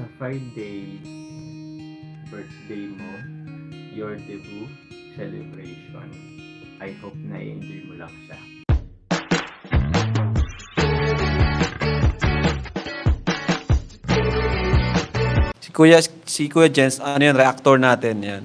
sa Friday birthday mo, your debut celebration. I hope na enjoy mo lang siya. Si Kuya, si Kuya Jens, ano yun, reactor natin yan.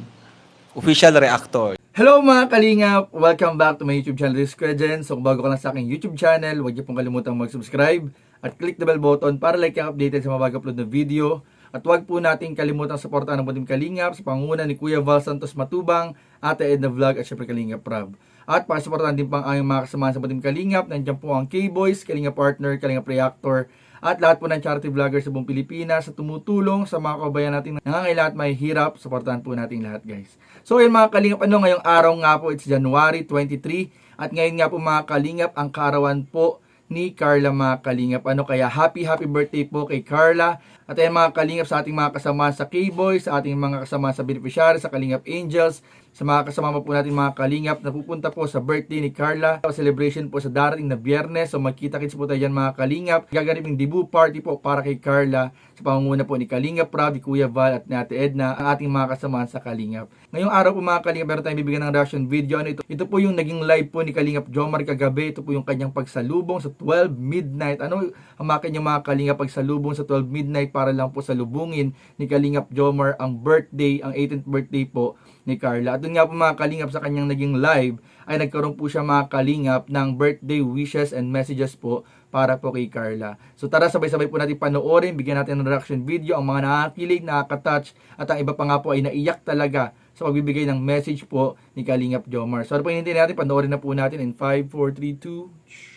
Official reactor. Hello mga kalingap! Welcome back to my YouTube channel, This is Kuya Jen. So kung bago ka lang sa aking YouTube channel, huwag niyo pong kalimutang mag-subscribe at click the bell button para like kang updated sa mga bago upload na video. At huwag po natin kalimutang suportahan ng Butim Kalingap sa pangunguna ni Kuya Val Santos Matubang, Ate Edna Vlog at syempre Kalingap Prab. At pakisuportahan din pang aming mga kasamahan sa Butim Kalingap. Nandiyan po ang K-Boys, Kalingap Partner, Kalingap Reactor, at lahat po ng charity vloggers sa buong Pilipinas sa tumutulong sa mga kabayan natin na nangangailangan at may hirap. Suportahan po natin lahat guys. So yun mga kalingap, ano ngayong araw nga po, it's January 23. At ngayon nga po mga kalingap, ang karawan po ni Carla mga kalingap. Ano kaya happy happy birthday po kay Carla. At ayan mga kalingap sa ating mga kasama sa K-Boys, sa ating mga kasama sa Beneficiary, sa Kalingap Angels, sa mga kasama po natin mga kalingap na pupunta po sa birthday ni Carla. Celebration po sa darating na biyernes. So magkita-kits po tayo dyan mga kalingap. Gaganap yung debut party po para kay Carla sa pangunguna po ni Kalingap Rob, ni Kuya Val at ni Ate Edna, ang ating mga kasama sa Kalingap. Ngayong araw po mga kalingap, meron tayong bibigyan ng reaction video. Ano ito? Ito po yung naging live po ni Kalingap Jomar kagabi. Ito po yung kanyang pagsalubong sa 12 midnight. Ano ang mga kanyang mga kalingap pagsalubong sa 12 midnight para lang po salubungin ni Kalingap Jomar ang birthday, ang 18th birthday po ni Carla. At doon nga po mga kalingap sa kanyang naging live ay nagkaroon po siya mga kalingap ng birthday wishes and messages po para po kay Carla. So tara sabay-sabay po natin panoorin, bigyan natin ng reaction video ang mga nakakakilig, nakaka-touch at ang iba pa nga po ay naiyak talaga sa pagbibigay ng message po ni Kalingap Jomar. So ano po hinihintay natin, panoorin na po natin in 5, 4, 3, 2,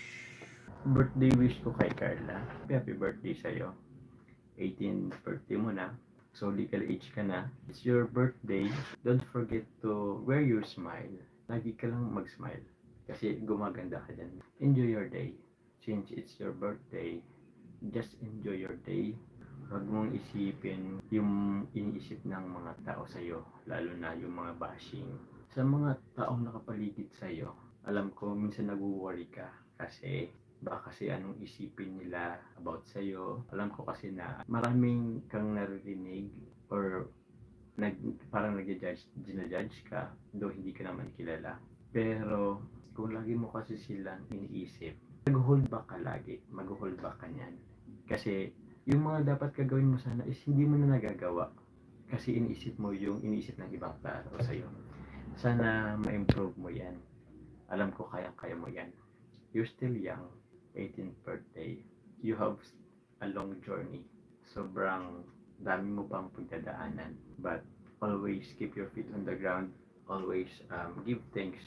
Birthday wish ko kay Carla. Happy birthday sa'yo. 18th birthday mo na. So legal age ka na. It's your birthday. Don't forget to wear your smile. Lagi ka lang mag-smile. Kasi gumaganda ka dyan. Enjoy your day. Since it's your birthday, just enjoy your day. Huwag mong isipin yung iniisip ng mga tao sa'yo, lalo na yung mga bashing. Sa mga taong nakapaligid sa'yo, alam ko minsan nag-worry ka kasi baka kasi anong isipin nila about sa'yo. Alam ko kasi na maraming kang naririnig or nag, parang nag-judge, ginajudge ka, though hindi ka naman kilala. Pero kung lagi mo kasi silang iniisip, mag-hold back ka lagi, mag-hold back ka niyan. Kasi yung mga dapat gagawin mo sana is hindi mo na nagagawa. Kasi iniisip mo yung iniisip ng ibang tao sa'yo. Sana ma-improve mo yan. Alam ko kaya-kaya mo yan. You're still young. 18th birthday. You have a long journey. Sobrang dami mo pang pagdadaanan. But always keep your feet on the ground. Always um, give thanks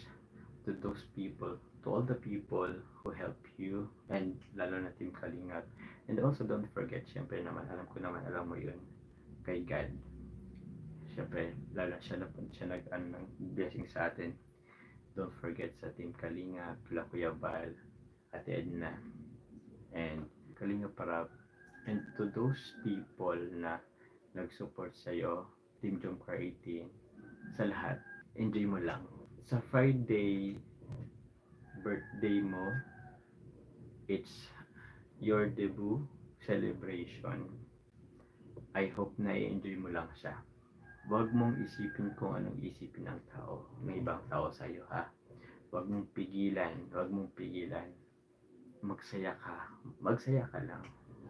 to those people, to all the people who help you, and lalo na Team Kalingat. And also don't forget, syempre naman, alam ko naman, alam mo yun, kay God. Syempre, lalo siya na siya nag ano, ng blessing sa atin. Don't forget sa Team Kalinga, kila Kuya Val, Ate Edna, and Kalinga Parab. And to those people na nag-support sa'yo, Team Jomcar 18, sa lahat, enjoy mo lang. Sa Friday birthday mo, it's your debut celebration. I hope na i-enjoy mo lang siya. Huwag mong isipin kung anong isipin ng tao, ng ibang tao sa'yo ha. Huwag mong pigilan, huwag mong pigilan. Magsaya ka, magsaya ka lang.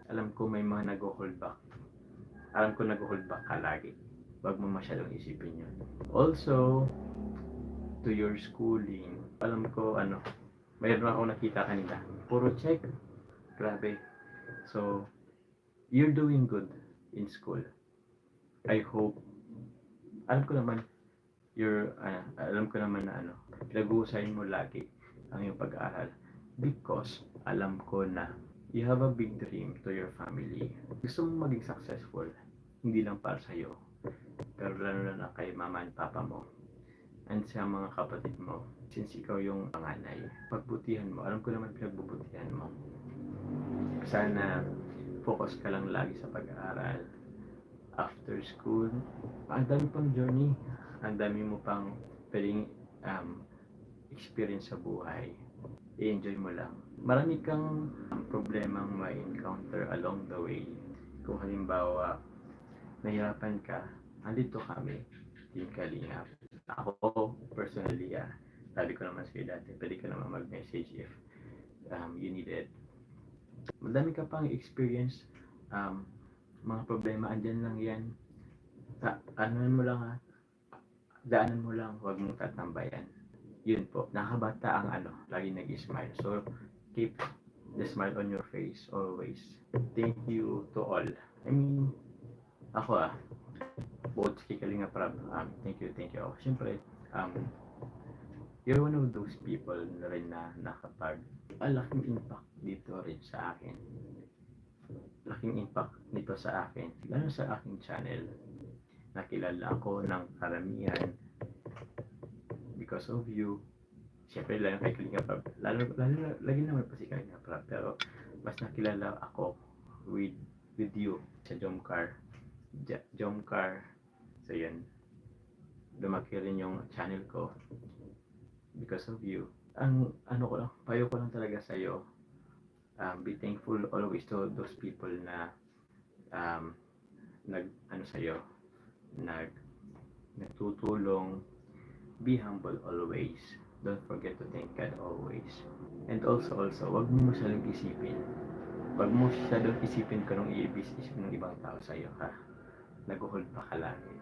Alam ko may mga nag-hold back. Alam ko nag-hold back ka lagi. Huwag mo masyadong isipin yun. Also, to your schooling, alam ko ano, mayroon ako nakita kanina. Puro check. Grabe. So, you're doing good in school. I hope alam ko naman you're ano, alam ko naman na ano pinag-uusahin mo lagi ang iyong pag-aaral because alam ko na you have a big dream to your family. Gusto mong maging successful hindi lang para sa iyo pero lalo na kay mama and papa mo and sa mga kapatid mo. Since ikaw yung panganay pagbutihan mo alam ko naman pinagbubutihan mo. Sana focus ka lang lagi sa pag-aaral. After school ang dami pang journey. Ang dami mo pang pwedeng um, experience sa buhay. I-enjoy mo lang marami kang problemang may encounter along the way kung halimbawa nahirapan ka, andito kami, Team Kalingap. Ako, personally, ah, sabi ko naman sa'yo dati, pwede ka naman mag-message if um, you need it. Madami ka pang experience, um, mga problema, andyan lang yan. Ta ano mo lang ha, daanan mo lang, huwag mong tatambayan. Yun po, nakabata ang ano, lagi nag-smile. So, keep the smile on your face always. Thank you to all. I mean, ako ah, both kay Kalinga Prab, um, thank you, thank you. Siyempre, um, you're one of those people na rin na nakapag, ang laking impact dito rin sa akin. Laking impact nito sa akin, lalo sa aking channel. Nakilala ako ng karamihan because of you. Siyempre, lalo kay Kalinga Prab, lalo, lalo, lagi naman pa si Kalinga Prab, pero mas nakilala ako with with you sa Jomcar. Ja- Jomcar. So yun. Lumaki rin yung channel ko because of you. Ang ano ko lang, payo ko lang talaga sa iyo. Um, be thankful always to those people na um, nag ano sa iyo, nag nagtutulong. Be humble always. Don't forget to thank God always. And also, also, wag mo masyadong isipin. Wag mo masyadong isipin kung anong i-isip ng ibang tao sa iyo, ha? Nag-hold pa ka lagi.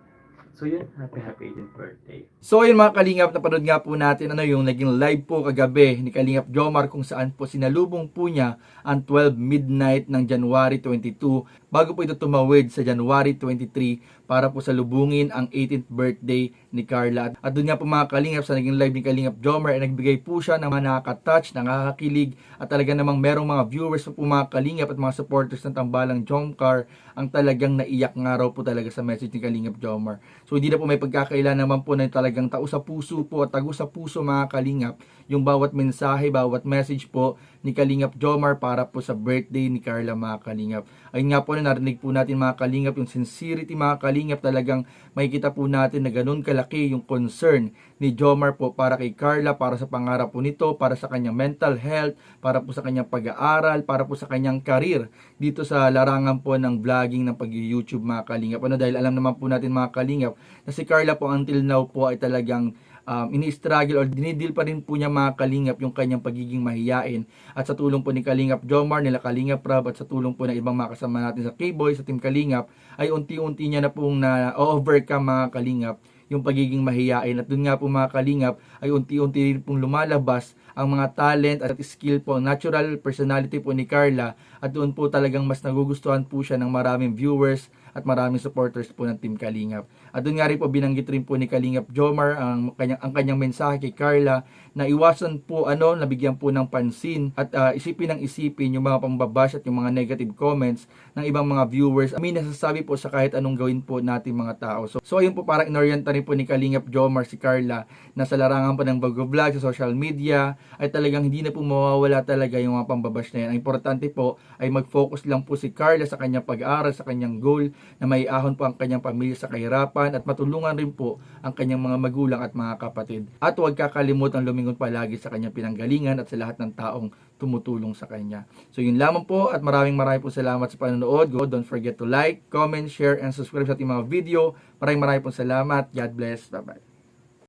So yun, happy happy 18th birthday. So yun mga Kalingap, napanood nga po natin ano yung naging live po kagabi ni Kalingap Jomar kung saan po sinalubong po niya ang 12 midnight ng January 22 bago po ito tumawid sa January 23 para po salubungin ang 18th birthday ni Carla. At doon nga po mga Kalingap sa naging live ni Kalingap Jomar ay nagbigay po siya ng mga nakaka-touch, nakakakilig at talaga namang merong mga viewers po, po mga Kalingap at mga supporters ng tambalang Jomcar ang talagang naiyak nga raw po talaga sa message ni Kalingap Jomar. So hindi na po may pagkakaila naman po na talagang tao sa puso po at tago sa puso mga kalingap yung bawat mensahe, bawat message po ni Kalingap Jomar para po sa birthday ni Carla mga kalingap. Ayun nga po na narinig po natin mga kalingap yung sincerity mga kalingap talagang makikita po natin na ganun kalaki yung concern ni Jomar po para kay Carla, para sa pangarap po nito, para sa kanyang mental health, para po sa kanyang pag-aaral, para po sa kanyang career dito sa larangan po ng vlogging ng pag-YouTube mga kalingap. Ano dahil alam naman po natin mga kalingap na si Carla po until now po ay talagang um, ini-struggle or dinidil pa rin po niya mga kalingap yung kanyang pagiging mahiyain. At sa tulong po ni Kalingap Jomar, nila Kalingap Rab at sa tulong po ng ibang mga kasama natin sa K-Boy, sa Team Kalingap ay unti-unti niya na pong na-overcome mga kalingap yung pagiging mahiyain. At dun nga po mga kalingap ay unti-unti rin pong lumalabas ang mga talent at skill po, natural personality po ni Carla. At doon po talagang mas nagugustuhan po siya ng maraming viewers at maraming supporters po ng Team Kalingap. At doon nga rin po binanggit rin po ni Kalingap Jomar ang kanyang, ang kanyang mensahe kay Carla na iwasan po ano, nabigyan po ng pansin at ah, isipin ng isipin yung mga pambabash at yung mga negative comments ng ibang mga viewers. May nasasabi po sa kahit anong gawin po natin mga tao. So, so ayun po parang inorienta rin po ni Kalingap Jomar si Carla na sa larangan po ng bago vlog sa social media ay talagang hindi na po mawawala talaga yung mga pambabash na yan. Ang importante po ay mag-focus lang po si Carla sa kanyang pag-aaral, sa kanyang goal na may ahon po ang kanyang pamilya sa kahirapan at matulungan rin po ang kanyang mga magulang at mga kapatid. At huwag kakalimutan lumingon palagi sa kanyang pinanggalingan at sa lahat ng taong tumutulong sa kanya. So yun lamang po at maraming maraming po salamat sa panonood. Go, don't forget to like, comment, share, and subscribe sa ating mga video. Maraming maraming po salamat. God bless. Bye-bye.